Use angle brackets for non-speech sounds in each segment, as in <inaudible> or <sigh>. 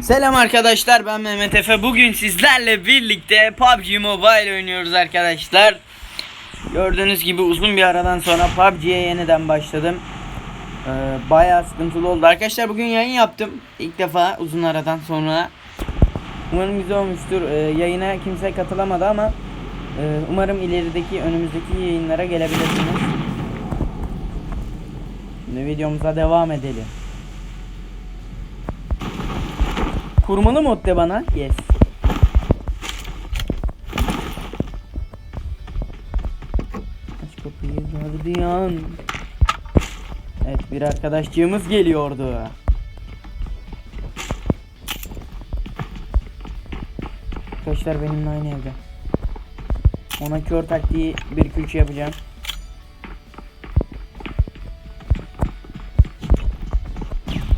Selam arkadaşlar ben Mehmet Efe. Bugün sizlerle birlikte PUBG Mobile oynuyoruz arkadaşlar. Gördüğünüz gibi uzun bir aradan sonra PUBG'ye yeniden başladım. Ee, bayağı sıkıntılı oldu. Arkadaşlar bugün yayın yaptım. İlk defa uzun aradan sonra. Umarım güzel olmuştur. Ee, yayına kimse katılamadı ama e, umarım ilerideki önümüzdeki yayınlara gelebilirsiniz. Şimdi videomuza devam edelim. Kurmalı mod de bana. Yes. Aç kapıyı gardiyan. Evet bir arkadaşçığımız geliyordu. Arkadaşlar benimle aynı evde. Ona kör taktiği 1-2-3 yapacağım.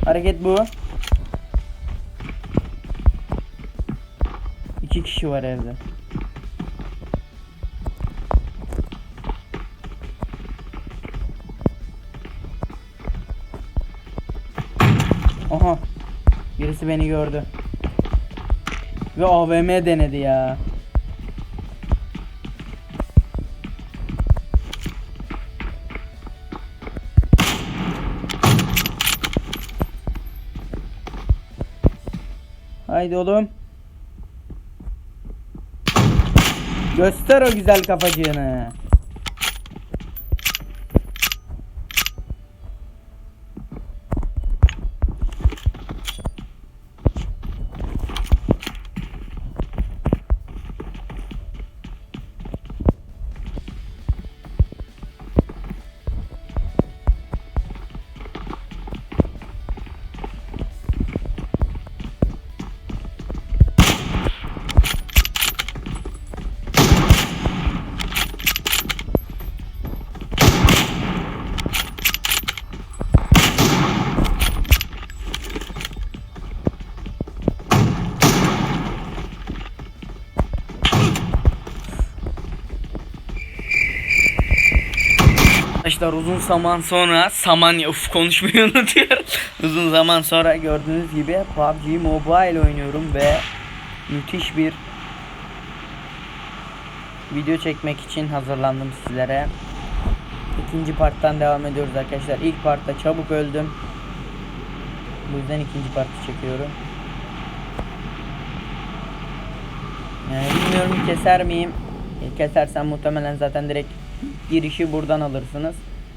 Hareket bu. İki kişi var evde. Aha. Birisi beni gördü. Ve AVM denedi ya. Haydi oğlum. Göster o güzel kafacığını. Arkadaşlar uzun zaman sonra saman uf konuşmayı unutuyorum. <laughs> uzun zaman sonra gördüğünüz gibi PUBG Mobile oynuyorum ve müthiş bir video çekmek için hazırlandım sizlere. İkinci parttan devam ediyoruz arkadaşlar. İlk partta çabuk öldüm. Bu yüzden ikinci partı çekiyorum. Yani bilmiyorum keser miyim? E, kesersem muhtemelen zaten direkt girişi buradan alırsınız.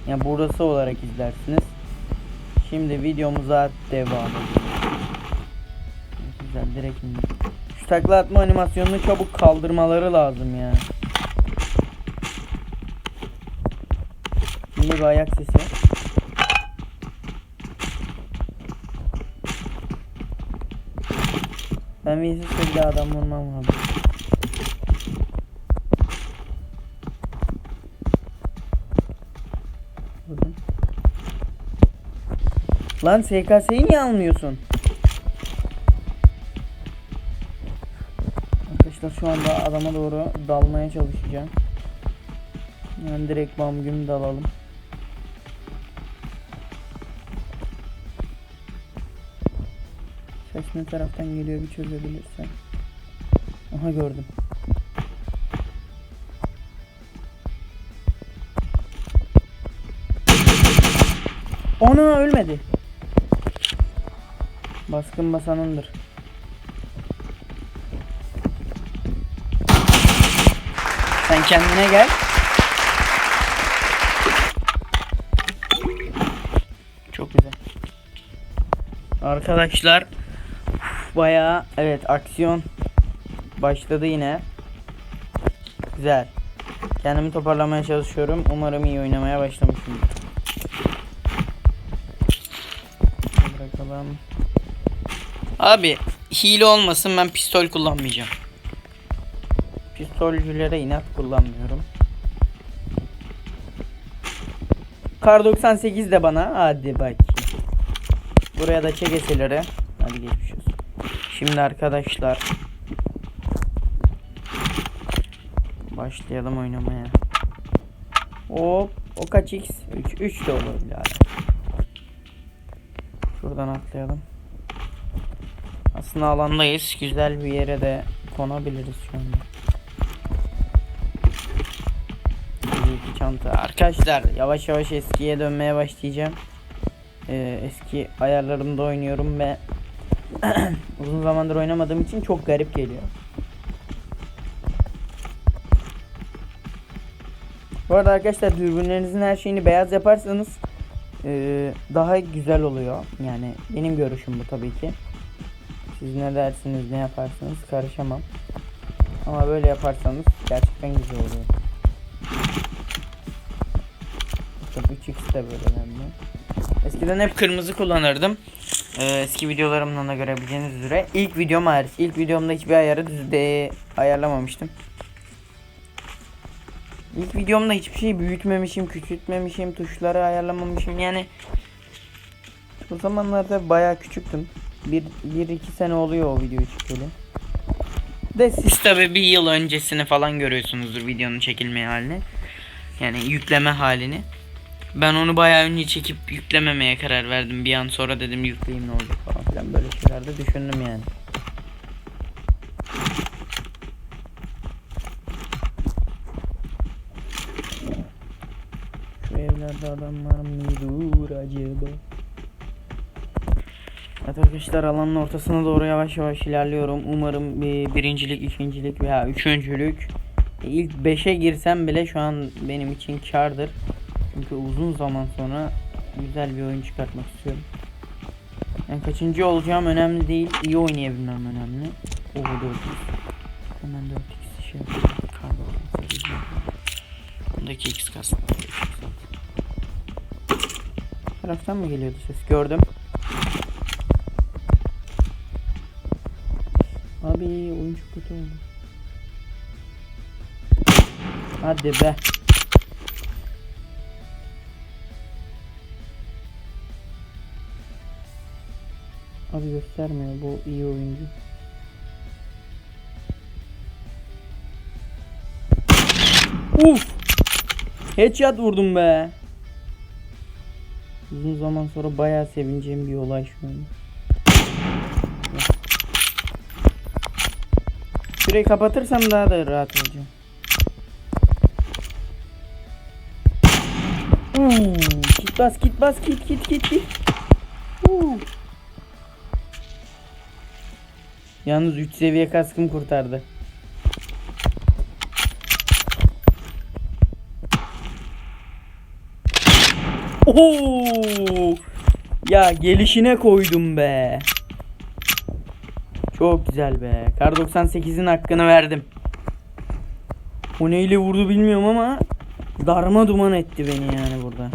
Yani burası olarak izlersiniz. Şimdi videomuza devam edelim. Güzel direkt indim. Şu takla atma animasyonunu çabuk kaldırmaları lazım ya. Şimdi bir ayak sesi. Ben bir şekilde adam vurmam lazım. Vurdum. Lan SKS'yi niye almıyorsun? Arkadaşlar şu anda adama doğru dalmaya çalışacağım. Yani direkt bam güm dalalım. Ses ne taraftan geliyor bir çözebilirsen. Aha gördüm. Ona ölmedi. Baskın basanındır. Sen kendine gel. Çok güzel. Arkadaşlar bayağı evet aksiyon başladı yine. Güzel. Kendimi toparlamaya çalışıyorum. Umarım iyi oynamaya başlamışımdır. Abi hile olmasın ben pistol kullanmayacağım. Pistolcülere inat kullanmıyorum. Kar 98 de bana. Hadi bak. Buraya da çek eseleri. Hadi geçmiş olsun. Şimdi arkadaşlar başlayalım oynamaya. Hop, o kaç x? 3 3 de olur birader. Şuradan atlayalım. Ortasına alandayız. Güzel bir yere de konabiliriz şu anda. Çanta. Arkadaşlar yavaş yavaş eskiye dönmeye başlayacağım. Ee, eski ayarlarımda oynuyorum ve <clears throat> uzun zamandır oynamadığım için çok garip geliyor. Bu arada arkadaşlar dürbünlerinizin her şeyini beyaz yaparsanız ee, daha güzel oluyor. Yani benim görüşüm bu tabii ki. Siz ne dersiniz ne yaparsınız karışamam. Ama böyle yaparsanız gerçekten güzel oluyor. Tabii 3x de böyle önemli. Eskiden hep kırmızı kullanırdım. Ee, eski videolarımdan da görebileceğiniz üzere. İlk videom hariç. İlk videomda hiçbir ayarı düzde ayarlamamıştım. İlk videomda hiçbir şey büyütmemişim, küçültmemişim, tuşları ayarlamamışım. Yani o zamanlarda bayağı küçüktüm. Bir, bir iki sene oluyor o video çıkalı. De siz tabi bir yıl öncesini falan görüyorsunuzdur videonun çekilme halini. Yani yükleme halini. Ben onu bayağı önce çekip yüklememeye karar verdim. Bir an sonra dedim yükleyeyim ne olacak falan filan böyle şeyler de düşündüm yani. Şu evlerde adam var mıdır acaba? Evet arkadaşlar alanın ortasına doğru yavaş yavaş ilerliyorum. Umarım bir birincilik, ikincilik veya üçüncülük. E, İlk 5'e girsem bile şu an benim için kardır. Çünkü uzun zaman sonra güzel bir oyun çıkartmak istiyorum. Yani kaçıncı olacağım önemli değil. iyi oynayabilmem önemli. Oo 4x. Hemen 4x şey 8 Bundaki x kastım. Taraftan mı geliyordu ses? Gördüm. Abi oyun çok kötü oldu. Hadi be. Abi göstermiyor bu iyi oyuncu. Uf! Headshot vurdum be. Uzun zaman sonra bayağı sevineceğim bir olay şu an. Şurayı kapatırsam daha da rahat olacağım. Hmm, kit bas kit bas kit kit kit kit. Uh. Yalnız 3 seviye kaskım kurtardı. Oo! Ya gelişine koydum be. Çok güzel be. Kar 98'in hakkını verdim. O neyle vurdu bilmiyorum ama darma duman etti beni yani burada.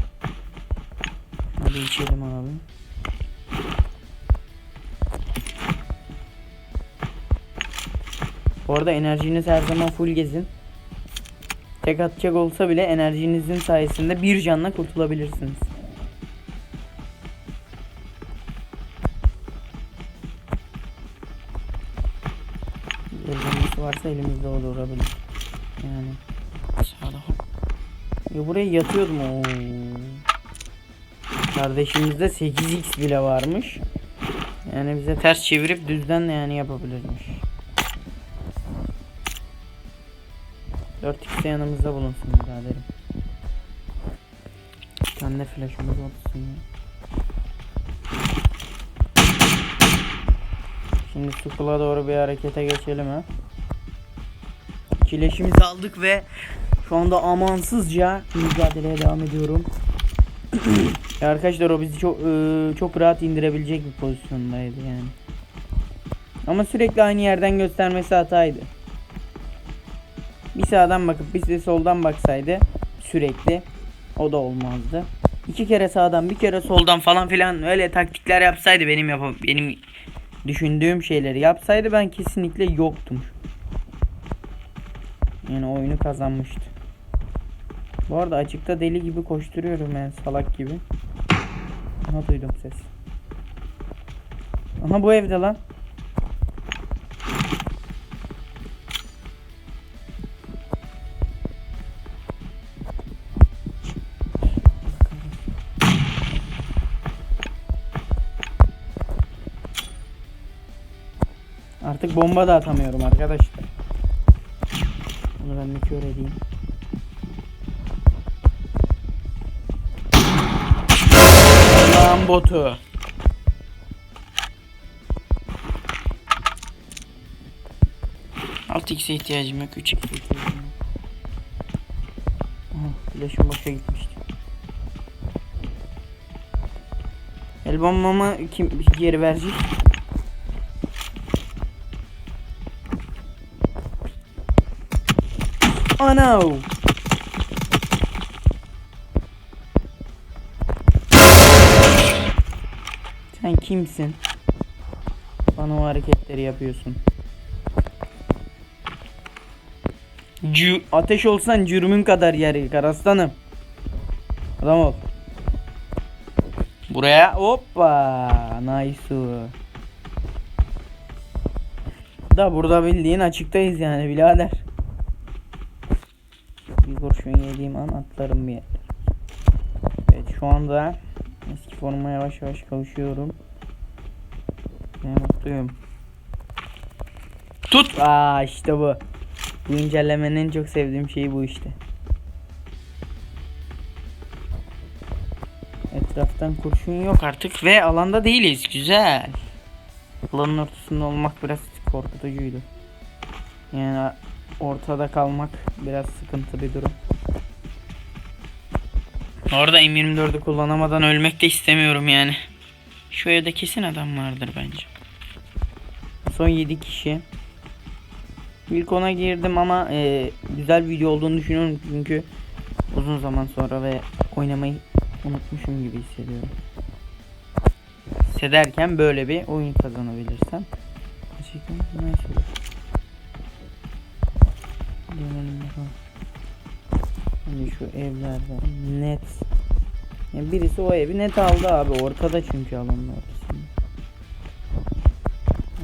Hadi içelim abi. Bu arada enerjiniz her zaman full gezin. Tek atacak olsa bile enerjinizin sayesinde bir canla kurtulabilirsiniz. Varsa elimizde olabilir. Yani hop. Ya buraya yatıyordum o. Kardeşimizde 8x bile varmış. Yani bize ters çevirip düzden yani yapabilirmiş. 4x de yanımızda bulunsun biraderim. Bir tane de flash'ımız olsun ya. Şimdi Sukula doğru bir harekete geçelim ha. Kileşimizi aldık ve şu anda amansızca mücadeleye devam ediyorum. <clears throat> Arkadaşlar o bizi çok ıı, çok rahat indirebilecek bir pozisyondaydı yani. Ama sürekli aynı yerden göstermesi hataydı. Bir sağdan bakıp bir de soldan baksaydı sürekli o da olmazdı. İki kere sağdan bir kere soldan falan filan öyle taktikler yapsaydı benim yapam benim düşündüğüm şeyleri yapsaydı ben kesinlikle yoktum. Yani oyunu kazanmıştı. Bu arada açıkta deli gibi koşturuyorum yani salak gibi. Aha duydum ses. Aha bu evde lan. Artık bomba da atamıyorum arkadaşlar. Ben bir. Allah'ın botu. Alt x'e ihtiyacım yok. 3 x'e ihtiyacım yok. Aha, flash'ım boşa gitmişti. El bombamı kim geri verecek? Ana! Sen kimsin? Bana o hareketleri yapıyorsun. Cü ateş olsan cürmün kadar yer yıkar aslanım. Adam ol. Buraya hoppa nice. Da burada bildiğin açıktayız yani birader. Bir kurşun yediğim an atlarım bir yer. Evet şu anda eski formuma yavaş yavaş kavuşuyorum. Ne mutluyum. Tut. Aa işte bu. Bu güncellemenin en çok sevdiğim şeyi bu işte. Etraftan kurşun yok artık ve alanda değiliz. Güzel. Alanın ortasında olmak biraz korkutucuydu. Yani ortada kalmak biraz sıkıntı bir durum. Orada M24'ü kullanamadan ölmek de istemiyorum yani. Şu evde kesin adam vardır bence. Son 7 kişi. İlk ona girdim ama e, güzel video olduğunu düşünüyorum çünkü uzun zaman sonra ve oynamayı unutmuşum gibi hissediyorum. Hissederken böyle bir oyun kazanabilirsem gerçekten nice olur. Dönelim bakalım. Şimdi şu evlerde net. Ya birisi o evi net aldı abi ortada çünkü alanın ortasında.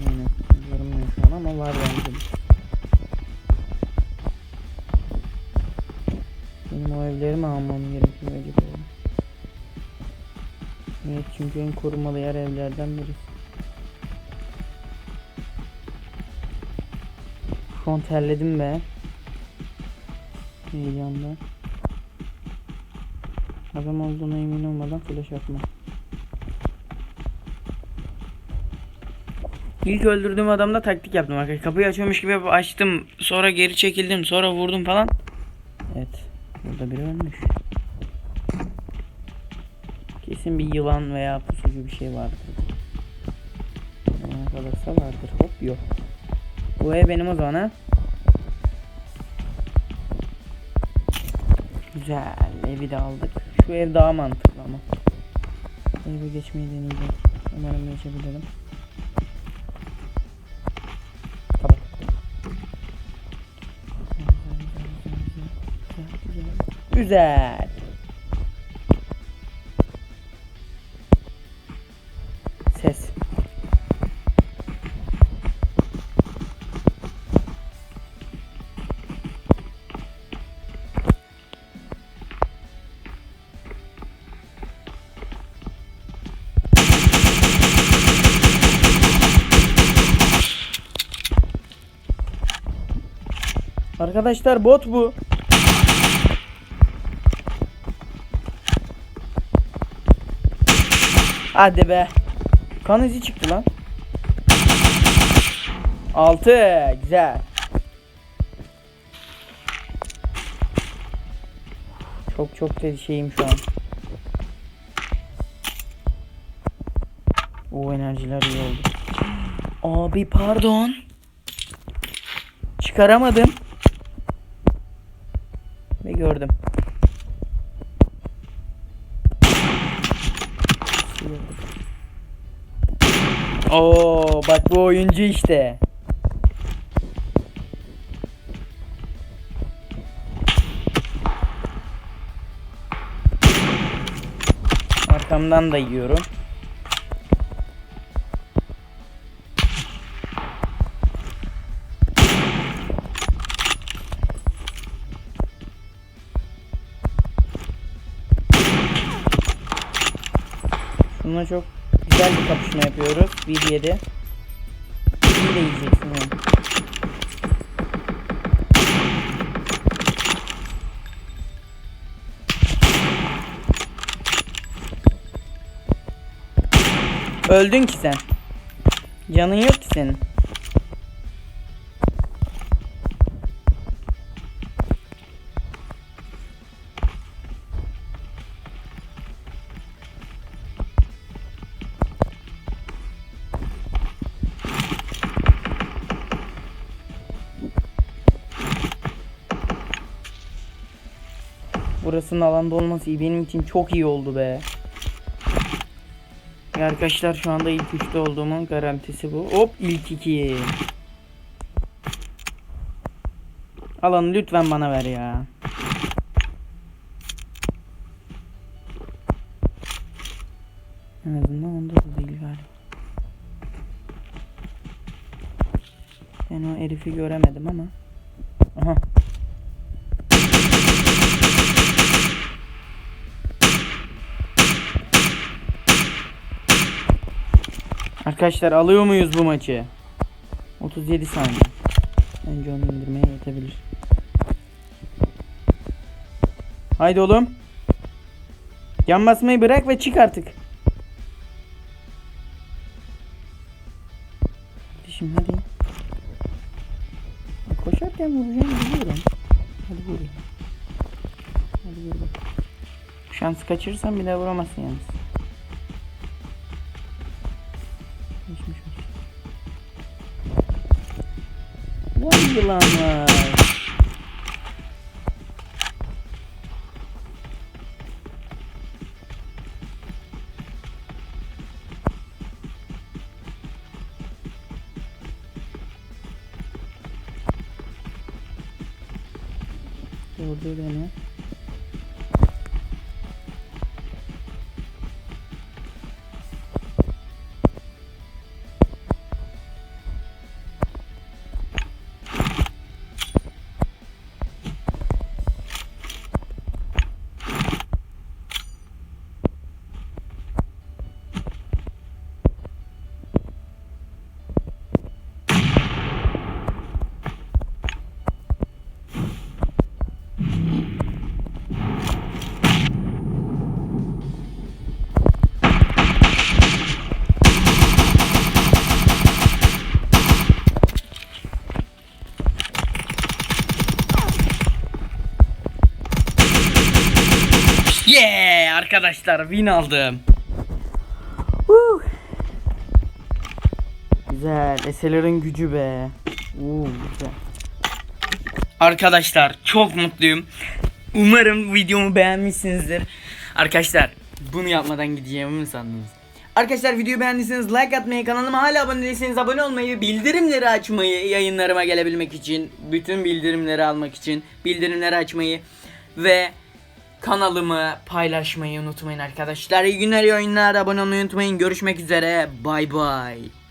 Aynen görünmüyor şu an ama var bence. Benim o evleri mi almam gerekiyor acaba? Evet çünkü en korumalı yer evlerden birisi. Şu an terledim be. Heyecandan. Adam olduğuna emin olmadan flash atma. İlk öldürdüğüm adamda taktik yaptım arkadaşlar. Kapıyı açıyormuş gibi açtım. Sonra geri çekildim. Sonra vurdum falan. Evet. Burada biri ölmüş. Kesin bir yılan veya pusucu bir şey vardır. Ne kalırsa vardır. Hop yok. Bu ev benim o zaman ha. Güzel. Evi de aldık. Şu ev daha mantıklı ama. Eve geçmeyi deneyeceğim. Umarım geçebilirim. Kapat. Güzel. Arkadaşlar bot bu. Hadi be. Kan izi çıktı lan. 6 güzel. Çok çok da şeyim şu an. O enerjiler iyi oldu. Abi pardon. Çıkaramadım. Gördüm. Oo bak bu oyuncu işte. Arkamdan da yiyorum. Bununla çok güzel bir kapışma yapıyoruz. 1-7. Mermiyi de yiyeceksin yani. Öldün ki sen. Canın yok ki senin. Burasının alanda olması iyi. Benim için çok iyi oldu be. Arkadaşlar şu anda ilk üçte olduğumun garantisi bu. Hop ilk iki. Alanı lütfen bana ver ya. En azından onda da değil galiba. Ben o herifi göremedim ama. Aha. Arkadaşlar alıyor muyuz bu maçı? 37 saniye. Bence onu indirmeye yetebilir. Haydi oğlum. Yan basmayı bırak ve çık artık. Kardeşim hadi. Koşarken vuracağım biliyorum. Hadi vur. Hadi vur bak. Şansı kaçırırsan bir daha vuramazsın yalnız. Vay yılanlar. Vurdu beni. Arkadaşlar win aldım. Woo. Güzel. Eserlerin gücü be. Oo, güzel. Arkadaşlar çok mutluyum. Umarım videomu beğenmişsinizdir. Arkadaşlar bunu yapmadan gideceğimi mi sandınız? Arkadaşlar videoyu beğendiyseniz like atmayı, kanalıma hala abone değilseniz abone olmayı, bildirimleri açmayı, yayınlarıma gelebilmek için, bütün bildirimleri almak için bildirimleri açmayı ve kanalımı paylaşmayı unutmayın arkadaşlar. İyi günler, iyi oyunlar, abone olmayı unutmayın. Görüşmek üzere. Bay bay.